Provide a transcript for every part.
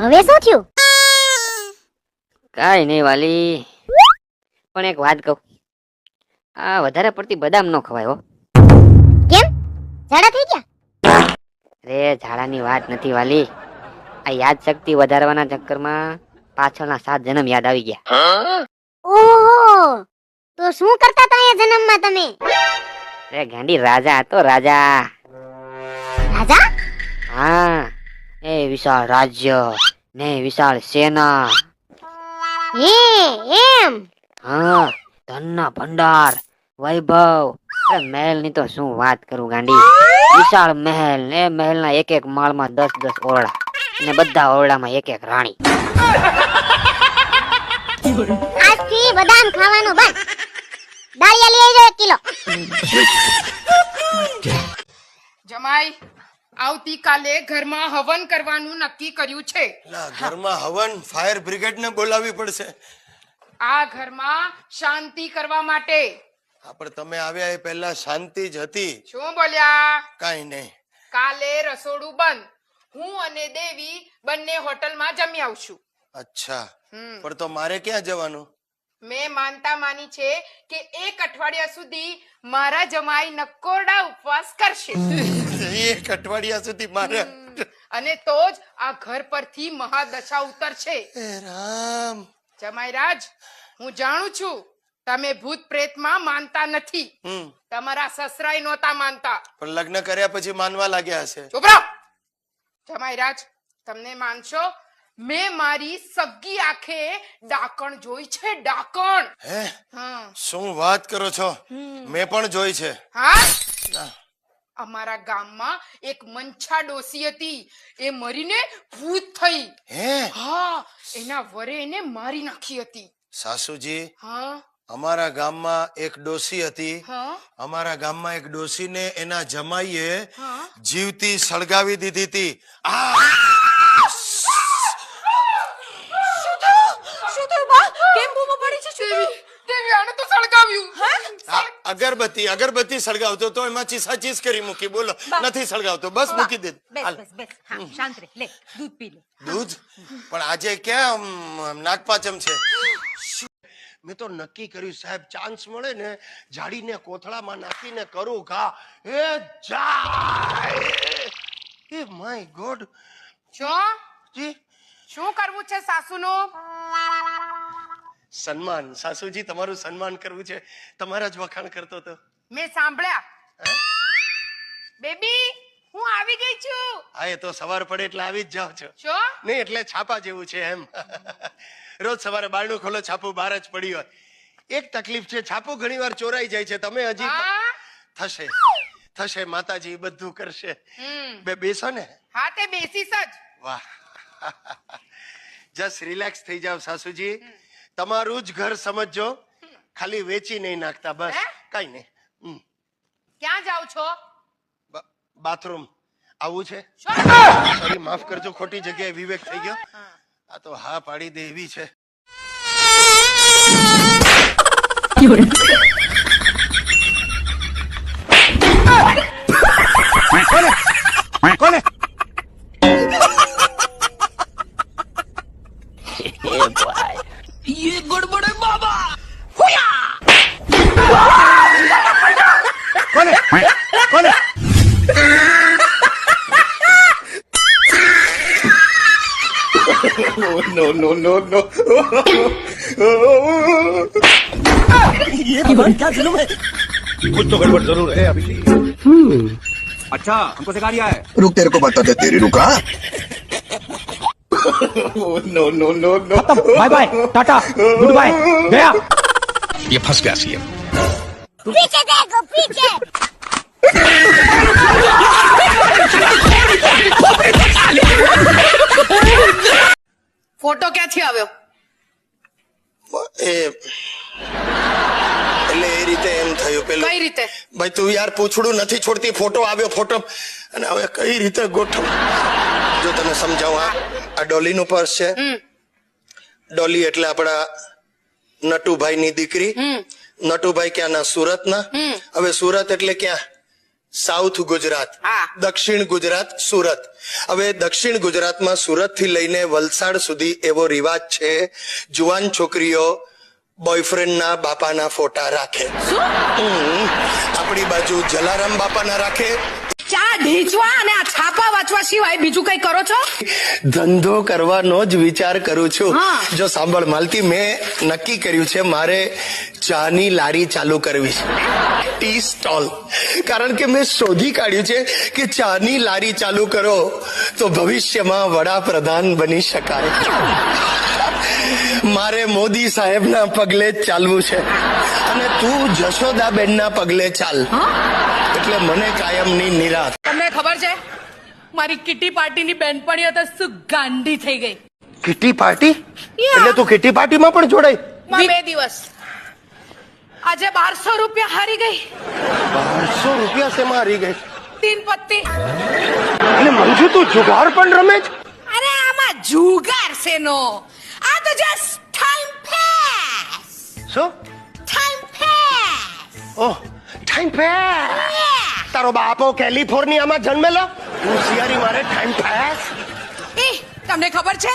હવે શું થયું? કાંઈ નહીં વાલી. પણ એક વાત કહું. આ વધારે પડતી બદામ ન ખવાય હો. કેમ? ઝાડા થઈ ગયા? રે ઝાડાની વાત નથી વાલી. આ યાદ શક્તિ વધારવાના ચક્કરમાં પાછળના સાત જન્મ યાદ આવી ગયા. ઓહો! તો શું કરતા હતા એ જન્મમાં તમે? રે ગાંડી રાજા હતો રાજા. રાજા? હા એ વિશાળ રાજ્ય ને વિશાળ સેના. હે એમ? હા ધનના ભંડાર વૈભવ. અરે મહેલની તો શું વાત કરું ગાંડી? વિશાળ મહેલ ને મહેલ ના એક એક માળમાં દસ દસ ઓરડા અને બધા ઓરડામાં એક એક રાણી. આજથી બદામ ખાવાનું બંધ. દાળિયા લઈ આવજો એક કિલો. જમાઈ આવતીકાલે ઘરમાં હવન કરવાનું નક્કી કર્યું છે. ઘરમાં હવન ફાયર બ્રિગેડ ને બોલાવવી પડશે. આ ઘરમાં શાંતિ કરવા માટે. પણ તમે આવ્યા એ પહેલા શાંતિ જ હતી. શું બોલ્યા? કઈ નહીં. કાલે રસોડું બંધ. હું અને દેવી બંને હોટલમાં જમી આવશું. અચ્છા. હમ. પણ તો મારે ક્યાં જવાનું? મેં માનતા માની છે કે એક અઠવાડિયા સુધી મારા જમાઈ નકોરડા ઉપવાસ કરશે. એક અઠવાડિયા સુધી મારે અને તો જ આ ઘર પરથી મહાદશા ઉતરશે. રામ. જમાઈ રાજ હું જાણું છું તમે ભૂત પ્રેતમાં માનતા નથી. તમારા સસરાય નહોતા માનતા. પણ લગ્ન કર્યા પછી માનવા લાગ્યા હશે. છોકરા રહો. જમાઈ રાજ તમને માનશો? મેં મારી સગી આંખે ડાકણ જોઈ છે ડાકણ. હે? શું વાત કરો છો? મેં પણ જોઈ છે. હા. અમારા ગામમાં એક મંછા ડોસી હતી. એ મરીને ભૂત થઈ. હે? હા એના વરે એને મારી નાખી હતી. સાસુજી હા. અમારા ગામમાં એક ડોસી હતી. અમારા ગામમાં એક ડોસીને એના જમાઈએ જીવતી સળગાવી દીધી હતી. આ શું થયું બા કેમ બૂમો પડી છે શું દેવી દેવી આને તો સળગાવ્યું આ અગરબત્તી અગરબત્તી સળગાવતો તો એમાં ચીસાચીસ કરી મૂકી. બોલો નથી સળગાવતો. બસ મૂકી દે. બેસ હાલ. બેસ બેસ. હા શાંત રહે લે દૂધ પી લે. દૂધ? પણ આજે ક્યાં નાગપાચમ છે? મેં તો નક્કી કર્યું સાહેબ ચાન્સ મળે ને જાડીને કોથળામાં નાખીને કરું ઘા. એ જાય! એ માય ગોડ. જો? જી? શું કરવું છે સાસુનું? સન્માન. સાસુજી તમારું સન્માન કરવું છે. તમારા જ વખાણ કરતો હતો. મેં સાંભળ્યા. બેબી હું આવી ગઈ છું. હા એ તો સવાર પડે એટલે આવી જ જાવ છો. છો? નહીં એટલે છાપા જેવું છે એમ. રોજ સવારે બારણું ખોલો છાપું બહાર જ પડી હોય. એક તકલીફ છે છાપું ઘણીવાર ચોરાઈ જાય છે. તમે હજી હા? થશે. થશે માતાજી બધું કરશે. હમ. બે બેસો ને? હા તે બેસીશ જ. વાહ. જસ્ટ રિલેક્સ થઈ જાવ સાસુજી. તમારું જ ઘર સમજજો. ખાલી વેચી નહીં નાખતા બસ. હે? કઈ નહીં. ક્યાં જાવ છો? બા- બાથરૂમ. આવું છે? શું? સોરી માફ કરજો ખોટી જગ્યાએ વિવેક થઈ ગયો. આ તો હા પાડી દે એવી છે. no, no, no, no. ये क्या जुलूम है कुछ तो गड़बड़ जरूर है अभी अच्छा हमको सिखा दिया है रुक तेरे को बता दे तेरी रुका no no no no bye bye tata goodbye गया ये फंस गया सीएम पीछे देखो पीछे ફોટો ક્યાંથી આવ્યો? એ એટલે એ રીતે એમ થયું પેલું. કઈ રીતે? ભાઈ તું યાર પૂછડું નથી છોડતી ફોટો આવ્યો ફોટો. અને હવે કઈ રીતે ગોઠવ? જો તને સમજાવું આ ડોલી નું પર્સ છે ડોલી એટલે આપણા નટુભાઈ ની દીકરી નટુભાઈ ક્યાંના? સુરતના. હવે સુરત એટલે ક્યાં? સાઉથ ગુજરાત દક્ષિણ ગુજરાત સુરત. હવે દક્ષિણ ગુજરાતમાં સુરતથી લઈને વલસાડ સુધી એવો રિવાજ છે જુવાન છોકરીઓ બોયફ્રેન્ડના બાપાના ફોટા રાખે. આપણી બાજુ જલારામ બાપાના રાખે ચા ઢીંચવા અને આ છાપા વાંચવા સિવાય બીજું કઈ કરો છો? ધંધો કરવાનો જ વિચાર કરું છું. જો સાંભળ માલતી મેં નક્કી કર્યું છે મારે ચાની લારી ચાલુ કરવી છે. ટી સ્ટોલ કારણ કે મેં શોધી કાઢ્યું છે કે ચાની લારી ચાલુ કરો તો ભવિષ્યમાં વડાપ્રધાન બની શકાય. મારે મોદી સાહેબના પગલે ચાલવું છે. અને તું જશોદાબેનના પગલે ચાલ. એટલે મને કાયમની નિરાશ તમને ખબર છે? મારી કિટી પાર્ટીની બેનપણી હતા શું ગાંડી થઈ ગઈ. Kitty party? એટલે તું કિટી પાર્ટીમાં પણ જોડાઈ? બે દિવસ. આજે બારસો રૂપિયા હારી ગઈ. બારસો રૂપિયા શેમાં હારી ગઈ? તીન પત્તી. એટલે મંજુ તું જુગાર પણ રમે છે? અરે આમાં જુગાર શેનો આ તો જસ્ટ ટાઈમ પાસ શું? Time pass oh time pass તારો બાપો કેલિફોર્નિયામાં જન્મેલો? હોશિયારી મારે ટાઈમ પાસ એ તમને ખબર છે?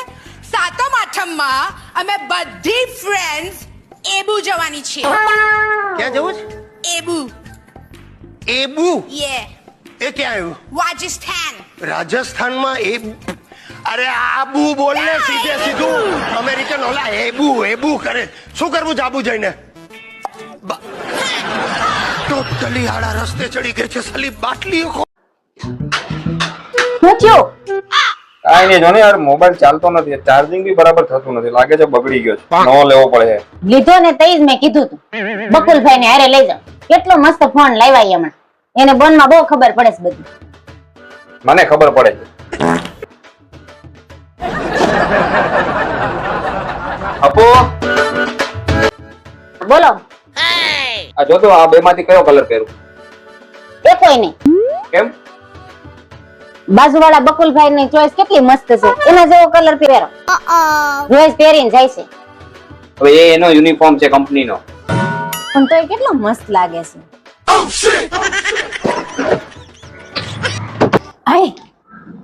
સાતમ આઠમમાં અમે બધી ફ્રેન્ડ્સ એબુ જવાની છીએ. ક્યાં જવું એબુ છે? એબુ. યે એ ક્યાં આવ્યું? રાજસ્થાન. રાજસ્થાનમાં એ અરે આબુ બોલને સીધે સીધું. અમેરિકન ઓલા એબુ એબુ કરે. શું કરવું જાબુ જઈને? આડા રસ્તે ચડી ગઈ છે સાલી બાટલીઓ ખો- હું. થયું કાંઈ નહીં જો યાર મોબાઈલ ચાલતો નથી ચાર્જિંગ બી બરાબર થતું નથી લાગે છે બગડી ગયો છે. નવો લેવો પડે લીધો ને તઈ જ મેં કીધું તું. બકુલભાઈ ને હારે લઈ જાઓ. કેટલો મસ્ત ફોન લાવ્યા હમણાં. એને બોનમાં બહુ ખબર પડે છે બધી. મને ખબર પડે છે. અપો? બોલો. આ જો તો આ બે માંથી કયો કલર પહેરું? એ કોઈ નહીં. કેમ? બાજુવાળા બકુલભાઈ ની ચોઈસ કેટલી મસ્ત છે. એના જેવો કલર પહેરો. રોજ પહેરીને જાય છે. હવે એ એનો યુનિફોર્મ છે કંપનીનો પણ તો એ કેટલો મસ્ત લાગે છે. આય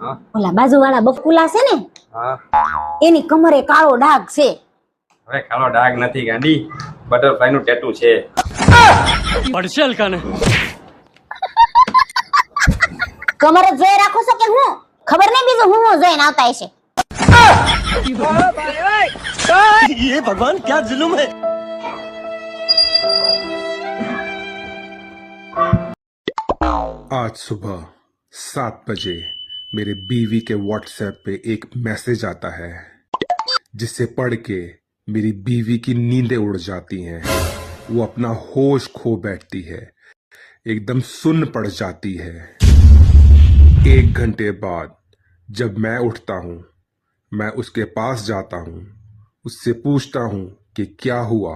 હા. ઓલા બાજુવાળા બકુલા છે ને? એની કમરે કાળો ડાઘ છે. હવે કાળો ડાઘ નથી ગાંડી બટરફ્લાયનું ટેટુ છે. કમર જ જોઈ રાખો છો કે હું ખબર નહીં બીજું હું હું જોઈને આવતા હશે ये भगवान क्या जुलुम है आज सुबह सात बजे मेरे बीवी के व्हाट्सएप पे एक मैसेज आता है जिसे पढ़ के मेरी बीवी की नींदें उड़ जाती हैं वो अपना होश खो बैठती है। एकदम सुन्न पड़ जाती है। एक घंटे बाद जब मैं उठता हूँ, मैं उसके पास जाता हूँ, उससे पूछता हूँ कि क्या हुआ।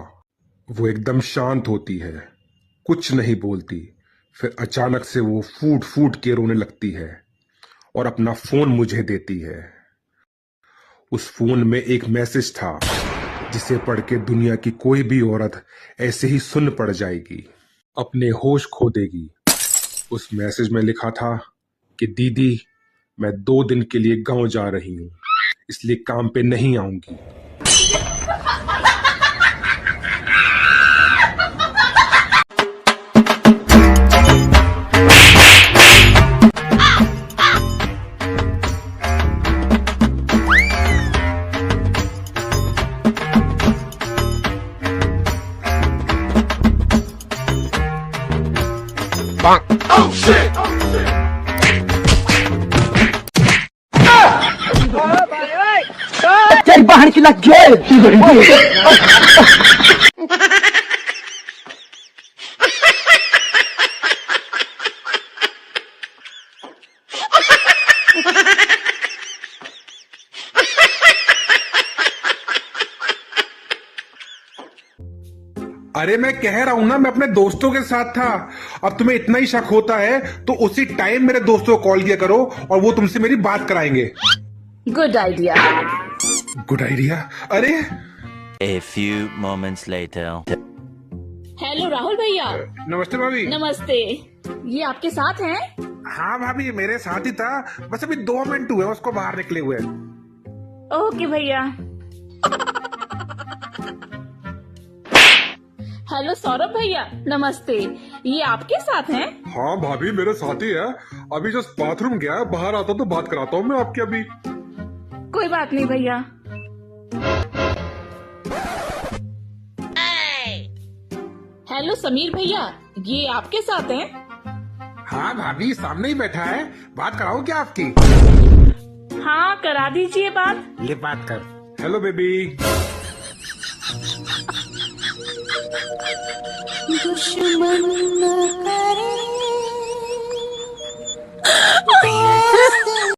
वो एकदम शांत होती है, कुछ नहीं बोलती। फिर अचानक से वो फूट फूट के रोने लगती है और अपना फ़ोन मुझे देती है। उस फ़ोन में एक मैसेज था। जिसे पढ़ के दुनिया की कोई भी औरत ऐसे ही सुन पड़ जाएगी, अपने होश खो देगी। उस मैसेज में लिखा था कि, दीदी, मैं दो दिन के लिए गाँव जा रही हूँ, इसलिए काम पे नहीं आऊँगी। अरे मैं कह रहा हूँ ना मैं अपने दोस्तों के साथ था। अब तुम्हें इतना ही शक होता है तो उसी टाइम मेरे दोस्तों को कॉल किया करो और वो तुमसे मेरी बात कराएँगे। गुड आइडिया गुड आइडिया अरे! A few moments later hello Rahul भैया। नमस्ते भाभी। नमस्ते। ये आपके साथ हैं? हाँ भाभी मेरे साथ ही था। बस अभी दो मिनट हुए उसको बाहर निकले हुए ओके भैया। हेलो सौरभ भैया नमस्ते। ये आपके साथ हैं? हाँ भाभी मेरे साथ ही। है अभी जस्ट बाथरूम गया है बाहर आता तो बात कराता हूँ मैं आपके अभी। कोई बात नहीं भैया। हेलो समीर भैया ये आपके साथ हैं? हाँ भाभी सामने ही बैठा है। बात कराओ क्या आपकी? हाँ करा दीजिए बात। ले बात कर। Hello baby. दुश्मन न करे